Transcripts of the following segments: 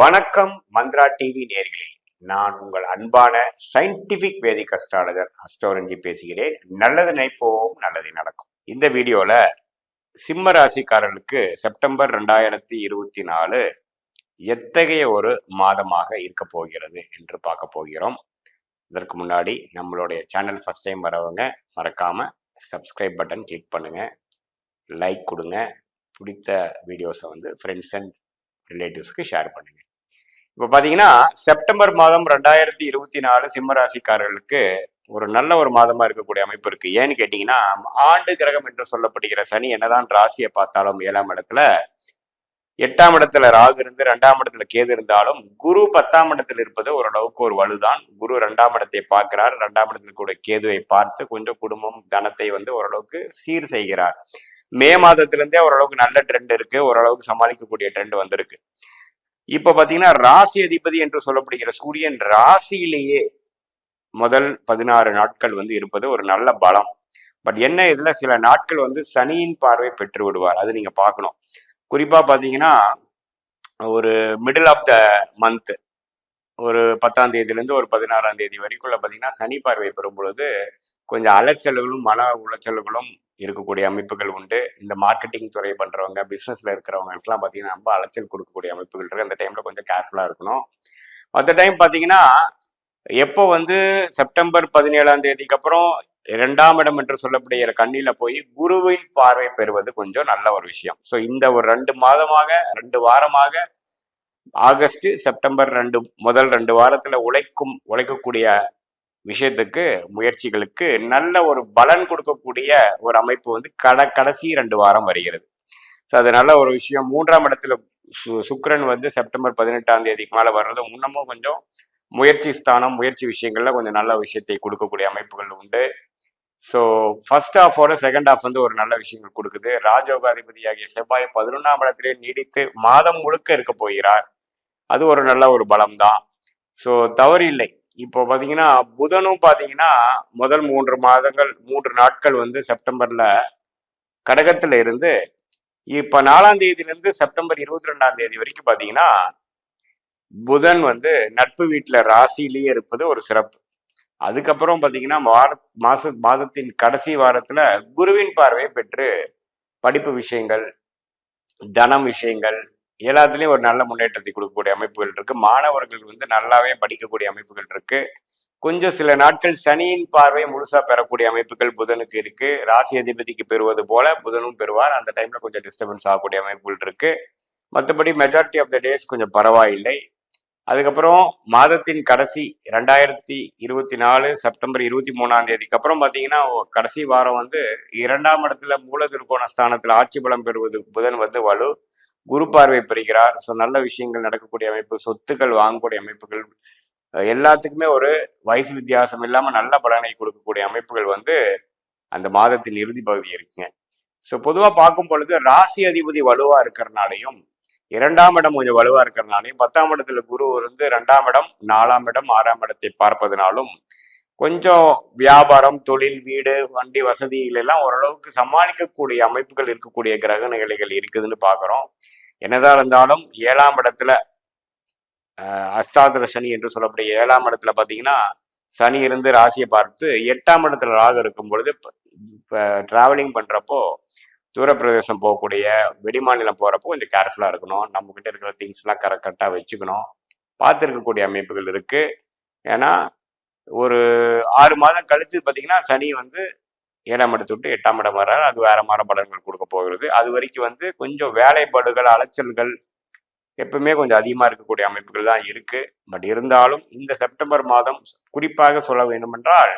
வணக்கம் மந்த்ரா டிவி நேர்களே. நான் உங்கள் அன்பான சயின்டிபிக் வேதிக் அஸ்ட்ராலஜர் அஸ்டோரஞ்சி பேசுகிறேன். நல்லது நினைப்போம் நல்லது நடக்கும். இந்த வீடியோல சிம்ம ராசிக்காரர்களுக்கு செப்டம்பர் ரெண்டாயிரத்தி இருபத்தி நாலு எத்தகைய ஒரு மாதமாக இருக்க போகிறது என்று பார்க்க போகிறோம். இதற்கு முன்னாடி நம்மளுடைய சேனல் ஃபர்ஸ்ட் டைம் வரவங்க மறக்காம சப்ஸ்கிரைப் பட்டன் கிளிக் பண்ணுங்க. லைக் கொடுங்க. பிடித்த வீடியோஸை வந்து ஃப்ரெண்ட்ஸ் அண்ட் ரிலேட்டிவ்ஸ்க்கு ஷேர் பண்ணுங்க. இப்போ பார்த்தீங்கன்னா செப்டம்பர் மாதம் ரெண்டாயிரத்தி இருபத்தி நாலு சிம்மராசிக்காரர்களுக்கு ஒரு நல்ல ஒரு மாதமா இருக்கக்கூடிய அமைப்பு இருக்கு. ஏன்னு கேட்டீங்கன்னா ஆண்டு கிரகம் என்று சொல்லப்படுகிற சனி என்னதான் ராசியை பார்த்தாலும் ஏழாம் இடத்துல எட்டாம் இடத்துல ராகு இருந்து ரெண்டாம் இடத்துல கேது இருந்தாலும் குரு பத்தாம் இடத்துல இருப்பது ஓரளவுக்கு ஒரு வலுதான். குரு ரெண்டாம் இடத்தை பார்க்கிறார். ரெண்டாம் இடத்துல கூட கேதுவை பார்த்து கொஞ்சம் குடும்பம் தனத்தை வந்து ஓரளவுக்கு சீர் செய்கிறார். மே மாதத்திலிருந்தே ஓரளவுக்கு நல்ல ட்ரெண்ட் இருக்கு. ஓரளவுக்கு சமாளிக்கக்கூடிய ட்ரெண்ட் வந்திருக்கு. இப்ப பாத்தீங்கன்னா ராசி அதிபதி என்று சொல்லப்படுகிற சூரியன் ராசியிலேயே முதல் பதினாறு நாட்கள் வந்து இருப்பது ஒரு நல்ல பலம். பட் என்ன இதுல சில நாட்கள் வந்து சனியின் பார்வை பெற்று விடுவார். அது நீங்க பார்க்கணும். குறிப்பா பாத்தீங்கன்னா ஒரு மிடில் ஆஃப் த மந்த் ஒரு பத்தாம் தேதியிலேருந்து ஒரு பதினாறாம் தேதி வரைக்குள்ள பார்த்தீங்கன்னா சனி பார்வை பெறும் பொழுது கொஞ்சம் அலைச்சல்களும் மன உளைச்சல்களும் இருக்கக்கூடிய அமைப்புகள் உண்டு. இந்த மார்க்கெட்டிங் துறை பண்றவங்க பிசினஸ்ல இருக்கிறவங்களுக்குலாம் பார்த்தீங்கன்னா ரொம்ப அலைச்சல் கொடுக்கக்கூடிய அமைப்புகள் இருக்கு. அந்த டைம்ல கொஞ்சம் கேர்ஃபுல்லா இருக்கணும். மற்ற டைம் பார்த்தீங்கன்னா எப்போ வந்து செப்டம்பர் பதினேழாம் தேதிக்கு அப்புறம் இரண்டாம் இடம் என்று சொல்லப்படுகிற கண்ணில போய் குருவின் பார்வை பெறுவது கொஞ்சம் நல்ல ஒரு விஷயம். ஸோ இந்த ஒரு ரெண்டு மாதமாக ரெண்டு வாரமாக ஆகஸ்ட் செப்டம்பர் ரெண்டு முதல் ரெண்டு வாரத்துல உழைக்கும் உழைக்கக்கூடிய விஷயத்துக்கு முயற்சிகளுக்கு நல்ல ஒரு பலன் கொடுக்கக்கூடிய ஒரு அமைப்பு வந்து கட கடைசி ரெண்டு வாரம் வருகிறது. ஸோ அது நல்ல ஒரு விஷயம். மூன்றாம் இடத்துல சு சுக்கரன் வந்து செப்டம்பர் பதினெட்டாம் தேதிக்கு மேலே வர்றது இன்னமும் கொஞ்சம் முயற்சி ஸ்தானம் முயற்சி விஷயங்கள்ல கொஞ்சம் நல்ல விஷயத்தை கொடுக்கக்கூடிய அமைப்புகள் உண்டு. ஸோ ஃபர்ஸ்ட் ஹாஃபோட செகண்ட் ஹாஃப் வந்து ஒரு நல்ல விஷயங்கள் கொடுக்குது. ராஜோகாதிபதியாகிய செவ்வாய் பதினொன்றாம் இடத்திலே நீடித்து மாதம் முழுக்க இருக்க போகிறார். அது ஒரு நல்ல ஒரு பலம் தான் ஸோ தவறு இல்லை. இப்போ பார்த்தீங்கன்னா புதனும் பார்த்தீங்கன்னா முதல் மூன்று மாதங்கள் மூன்று நாட்கள் வந்து செப்டம்பர்ல கடகத்துல இருந்து இப்போ நாலாம் தேதியிலிருந்து செப்டம்பர் இருபத்தி ரெண்டாம் தேதி வரைக்கும் பார்த்தீங்கன்னா புதன் வந்து நட்பு வீட்டில் ராசியிலேயே இருப்பது ஒரு சிறப்பு. அதுக்கப்புறம் பார்த்தீங்கன்னா வார மாச மாதத்தின் கடைசி வாரத்துல குருவின் பார்வையை பெற்று படிப்பு விஷயங்கள் தனம் விஷயங்கள் எல்லாத்துலேயும் ஒரு நல்ல முன்னேற்றத்தை கொடுக்கக்கூடிய அமைப்புகள் இருக்கு. மாணவர்கள் வந்து நல்லாவே படிக்கக்கூடிய அமைப்புகள் இருக்கு. கொஞ்சம் சில நாட்கள் சனியின் பார்வை முழுசா பெறக்கூடிய அமைப்புகள் புதனுக்கு இருக்கு. ராசி அதிபதிக்கு பெறுவது போல புதனும் பெறுவார். அந்த டைம்ல கொஞ்சம் டிஸ்டர்பன்ஸ் ஆகக்கூடிய அமைப்புகள் இருக்கு. மற்றபடி மெஜாரிட்டி ஆஃப் த டேஸ் கொஞ்சம் பரவாயில்லை. அதுக்கப்புறம் மாதத்தின் கடைசி ரெண்டாயிரத்தி இருபத்தி நாலு செப்டம்பர் இருபத்தி மூணாம் தேதிக்கு அப்புறம் பார்த்தீங்கன்னா கடைசி வாரம் வந்து இரண்டாம் இடத்துல மூல திருக்கோண ஸ்தானத்தில் ஆட்சி பலம் பெறுவது புதன் வந்து வலு. குரு பார்வை பெறுகிறார். ஸோ நல்ல விஷயங்கள் நடக்கக்கூடிய அமைப்பு சொத்துக்கள் வாங்கக்கூடிய அமைப்புகள் எல்லாத்துக்குமே ஒரு வயசு வித்தியாசம் இல்லாமல் நல்ல பலனை கொடுக்கக்கூடிய அமைப்புகள் வந்து அந்த மாதத்தின் இறுதி பகுதி இருக்குங்க. ஸோ பொதுவாக பார்க்கும் பொழுது ராசி அதிபதி வலுவா இருக்கிறனாலையும் இரண்டாம் இடம் கொஞ்சம் வலுவா இருக்கிறனாலையும் பத்தாம் இடத்துல குரு இருந்து ரெண்டாம் இடம் நாலாம் இடம் ஆறாம் இடத்தை பார்ப்பதனாலும் கொஞ்சம் வியாபாரம் தொழில் வீடு வண்டி வசதிகள் எல்லாம் ஓரளவுக்கு சமாளிக்கக்கூடிய அமைப்புகள் இருக்கக்கூடிய கிரக நிலைகள் இருக்குதுன்னு பார்க்குறோம் என்னதான் இருந்தாலும் ஏழாம் இடத்துல அஸ்தாதிர சனி என்று சொல்லக்கூடிய ஏழாம் இடத்துல பார்த்தீங்கன்னா சனி இருந்து ராசியை பார்த்து எட்டாம் இடத்துல ராகு இருக்கும் பொழுது இப்போ டிராவலிங் பண்ணுறப்போ தூரப்பிரதேசம் போகக்கூடிய வெளிமாநிலம் போகிறப்போ கொஞ்சம் கேர்ஃபுல்லாக இருக்கணும். நம்மக்கிட்ட இருக்கிற திங்ஸ்லாம் கரெக்டாக வச்சுக்கணும். பார்த்துருக்கக்கூடிய அமைப்புகள் இருக்குது ஏன்னா ஒரு ஆறு மாதம் கழிச்சு பார்த்தீங்கன்னா சனி வந்து ஏழாம் இடத்து விட்டு எட்டாம் இடம் வர்றாரு. அது வேற மாதிரி பலன்கள் கொடுக்க போகிறது. அது வரைக்கும் வந்து கொஞ்சம் வேலைப்பாடுகள் அலைச்சல்கள் எப்பவுமே கொஞ்சம் அதிகமாக இருக்கக்கூடிய அமைப்புகள் தான் இருக்கு. பட் இருந்தாலும் இந்த செப்டம்பர் மாதம் குறிப்பாக சொல்ல வேண்டுமென்றால்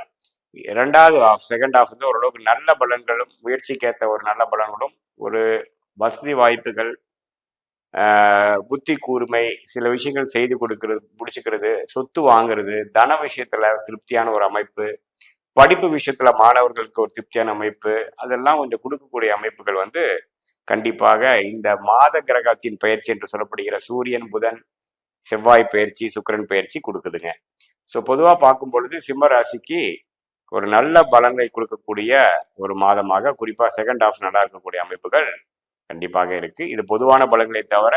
இரண்டாவது ஆஃப் செகண்ட் ஆஃப் வந்து ஓரளவுக்கு நல்ல பலன்களும் முயற்சிக்கேற்ற ஒரு நல்ல பலன்களும் ஒரு வசதி வாய்ப்புகள் புத்தி கூர்மை சில விஷயங்கள் செய்து கொடுக்கறது முடிச்சுக்கிறது சொத்து வாங்குறது தன விஷயத்துல திருப்தியான ஒரு அமைப்பு படிப்பு விஷயத்துல மாணவர்களுக்கு ஒரு திருப்தியான அமைப்பு அதெல்லாம் கொஞ்சம் கொடுக்கக்கூடிய அமைப்புகள் வந்து கண்டிப்பாக இந்த மாத கிரகத்தின் பயிற்சி என்று சொல்லப்படுகிற சூரியன் புதன் செவ்வாய் பயிற்சி சுக்கரன் பயிற்சி கொடுக்குதுங்க. ஸோ பொதுவாக பார்க்கும் பொழுது சிம்ம ராசிக்கு ஒரு நல்ல பலன்களை கொடுக்கக்கூடிய ஒரு மாதமாக குறிப்பாக செகண்ட் ஹாஃப் நல்லா இருக்கக்கூடிய அமைப்புகள் கண்டிப்பாக இருக்கு. இது பொதுவான பலன்களை தவிர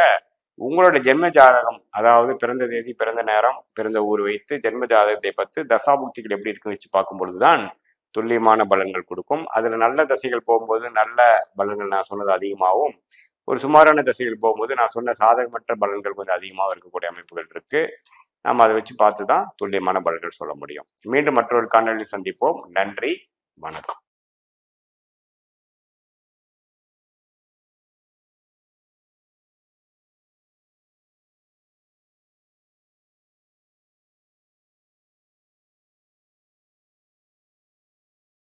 உங்களோட ஜென்ம ஜாதகம் அதாவது பிறந்த தேதி பிறந்த நேரம் பிறந்த ஊர் வைத்து ஜென்ம ஜாதகத்தை பத்து தசாபுக்திகள் எப்படி இருக்குன்னு வச்சு பார்க்கும் பொழுதுதான் துல்லியமான பலன்கள் கொடுக்கும். அதுல நல்ல தசைகள் போகும்போது நல்ல பலன்கள் நான் சொன்னது அதிகமாகவும் ஒரு சுமாரான தசைகள் போகும்போது நான் சொன்ன சாதகமற்ற பலன்கள் கொஞ்சம் அதிகமாக இருக்கக்கூடிய அமைப்புகள் இருக்கு. நம்ம அதை வச்சு பார்த்து தான் துல்லியமான பலன்கள் சொல்ல முடியும். மீண்டும் மற்றொரு காணொலியில் சந்திப்போம். நன்றி. வணக்கம்.